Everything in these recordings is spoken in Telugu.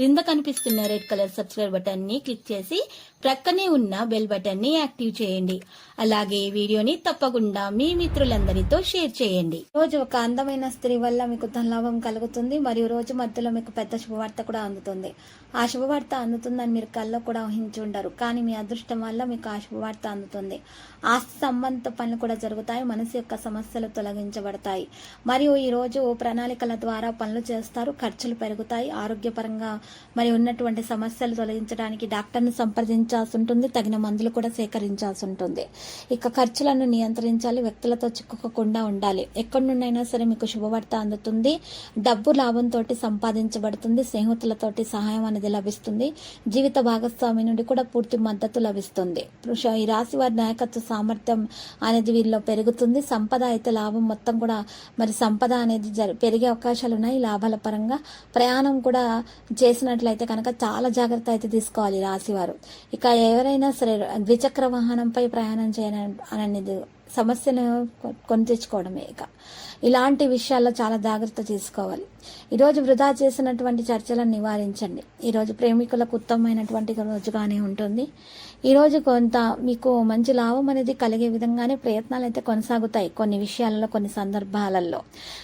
క్రింద కనిపిస్తున్న రెడ్ కలర్ సబ్స్క్రైబ్ బటన్ని క్లిక్ చేసి ప్రక్కనే ఉన్న బెల్ బటన్ని యాక్టివ్ చేయండి. అలాగే వీడియోని తప్పకుండా మీ మిత్రులందరితో షేర్ చేయండి. రోజు ఒక అందమైన స్త్రీ వల్ల మీకు ధనలాభం కలుగుతుంది మరియు రోజు మధ్యలో మీకు పెద్ద శుభవార్త కూడా అందుతుంది. ఆ శుభవార్త అందుతుందని మీరు కల్లో కూడా ఊహించి ఉండరు. కానీ మీ అదృష్టం వల్ల మీకు ఆ శుభవార్త అందుతుంది. ఆస్తి సంబంధిత పనులు కూడా జరుగుతాయి. మనసు యొక్క సమస్యలు తొలగించబడతాయి. మరియు ఈ రోజు ప్రణాళికల ద్వారా పనులు చేస్తారు. ఖర్చులు పెరుగుతాయి. ఆరోగ్యపరంగా మరి ఉన్నటువంటి సమస్యలు తొలగించడానికి డాక్టర్ను సంప్రదించాల్సి ఉంటుంది తగిన మందులు కూడా సేకరించాల్సి ఉంటుంది. ఇక ఖర్చులను నియంత్రించాలి వ్యక్తులతో చిక్కుకోకుండా ఉండాలి. ఎక్కడి నుండైనా సరే మీకు శుభవార్త అందుతుంది. డబ్బు లాభంతో సంపాదించబడుతుంది స్నేహితులతోటి సహాయం అనేది లభిస్తుంది. జీవిత భాగస్వామి నుండి కూడా పూర్తి మద్దతు లభిస్తుంది. పురుష- ఈ రాశి వారి నాయకత్వ సామర్థ్యం అనేది వీరిలో పెరుగుతుంది. సంపద అయితే లాభం మొత్తం కూడా మరి సంపద అనేది జరి పెరిగే అవకాశాలు ఉన్నాయి. లాభాల పరంగా ప్రయాణం కూడా చేసినట్లయితే కనుక చాలా జాగ్రత్త అయితే తీసుకోవాలి రాశివారు. ఇక ఎవరైనా సరే ద్విచక్ర వాహనంపై ప్రయాణం చేయననేది సమస్యను కొని తెచ్చుకోవడమే ఇక. ఇలాంటి విషయాల్లో చాలా జాగ్రత్త తీసుకోవాలి. ఈరోజు వృధా చేసినటువంటి చర్చలను నివారించండి. ఈరోజు ప్రేమికులకు ఉత్తమమైనటువంటి రోజుగానే ఉంటుంది. ఈరోజు కొంత మీకు మంచి లాభం అనేది కలిగే విధంగానే ప్రయత్నాలు అయితే కొనసాగుతాయి కొన్ని విషయాలలో కొన్ని సందర్భాలలో.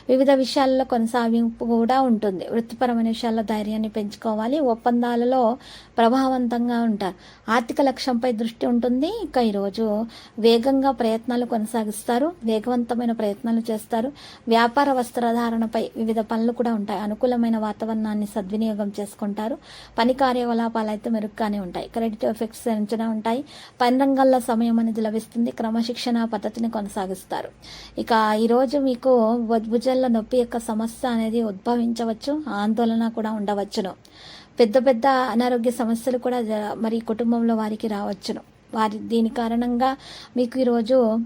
వివిధ విషయాలలో కొనసాగింపు కూడా ఉంటుంది. వృత్తిపరమైన విషయాల్లో ధైర్యాన్ని పెంచుకోవాలి. ఒప్పందాలలో ప్రభావవంతంగా ఉంటారు. ఆర్థిక లక్ష్యంపై దృష్టి ఉంటుంది. ఇక ఈరోజు వేగంగా ప్రయత్నాలు కొనసాగిస్తారు. వేగవంతమైన ప్రయత్నాలు చేస్తారు. వ్యాపార వస్త్రధారణపై వివిధ పనులు కూడా ఉంటాయి. అనుకూలమైన వాతావరణాన్ని సద్వినియోగం చేసుకుంటారు. పని కార్యకలాపాలు అయితే మెరుగ్గానే ఉంటాయి. క్రెడిట్ ఎఫెక్ట్స్ అంచనా ఉంటాయి. పని రంగాల్లో సమయం అనేది లభిస్తుంది. క్రమశిక్షణ పద్ధతిని కొనసాగిస్తారు. ఇక ఈరోజు మీకు భుజాల నొప్పి యొక్క సమస్య అనేది ఉద్భవించవచ్చు. ఆందోళన కూడా ఉండవచ్చును. పెద్ద పెద్ద అనారోగ్య సమస్యలు కూడా మరి కుటుంబంలో వారికి రావచ్చును. వారి దీని కారణంగా మీకు ఈరోజు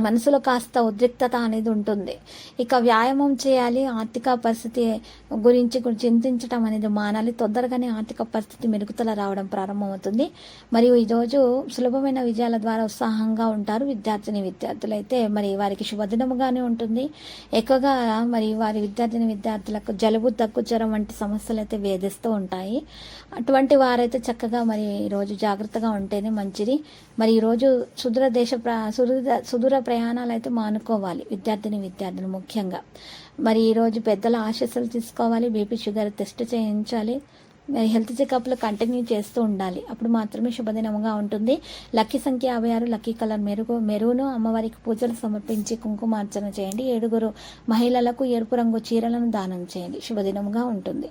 మనసులో కాస్త ఉద్రిక్తత అనేది ఉంటుంది. ఇక వ్యాయామం చేయాలి ఆర్థిక పరిస్థితి గురించి చింతించడం అనేది మానాలి. తొందరగానే ఆర్థిక పరిస్థితి మెరుగుదల రావడం ప్రారంభమవుతుంది. మరియు ఈరోజు సులభమైన విజయాల ద్వారా ఉత్సాహంగా ఉంటారు విద్యార్థిని విద్యార్థులు. అయితే మరి వారికి శుభదినముగానే ఉంటుంది. ఎక్కువగా మరి వారి విద్యార్థిని విద్యార్థులకు జలుబు దగ్గు జ్వరం వంటి సమస్యలు అయితే వేధిస్తూ ఉంటాయి. అటువంటి వారైతే చక్కగా మరి ఈరోజు జాగ్రత్తగా ఉంటేనే మంచిది. మరి ఈరోజు సుదూర దేశ ప్ర సుదూర సుదూర ప్రయాణాలు అయితే మానుకోవాలి. విద్యార్థిని విద్యార్థులు ముఖ్యంగా. మరి ఈరోజు పెద్దల ఆశస్సులు తీసుకోవాలి. బీపీ షుగర్ టెస్ట్ చేయించాలి. మరి హెల్త్ చెకప్లు కంటిన్యూ చేస్తూ ఉండాలి. అప్పుడు మాత్రమే శుభదినముగా ఉంటుంది. లక్కీ సంఖ్య యాభై ఆరు లక్కీ కలర్ మెరుగు మెరుగును అమ్మవారికి పూజలు సమర్పించి కుంకుమార్చన చేయండి. ఏడుగురు మహిళలకు ఎరుపు రంగు చీరలను దానం చేయండి. శుభదినముగా ఉంటుంది.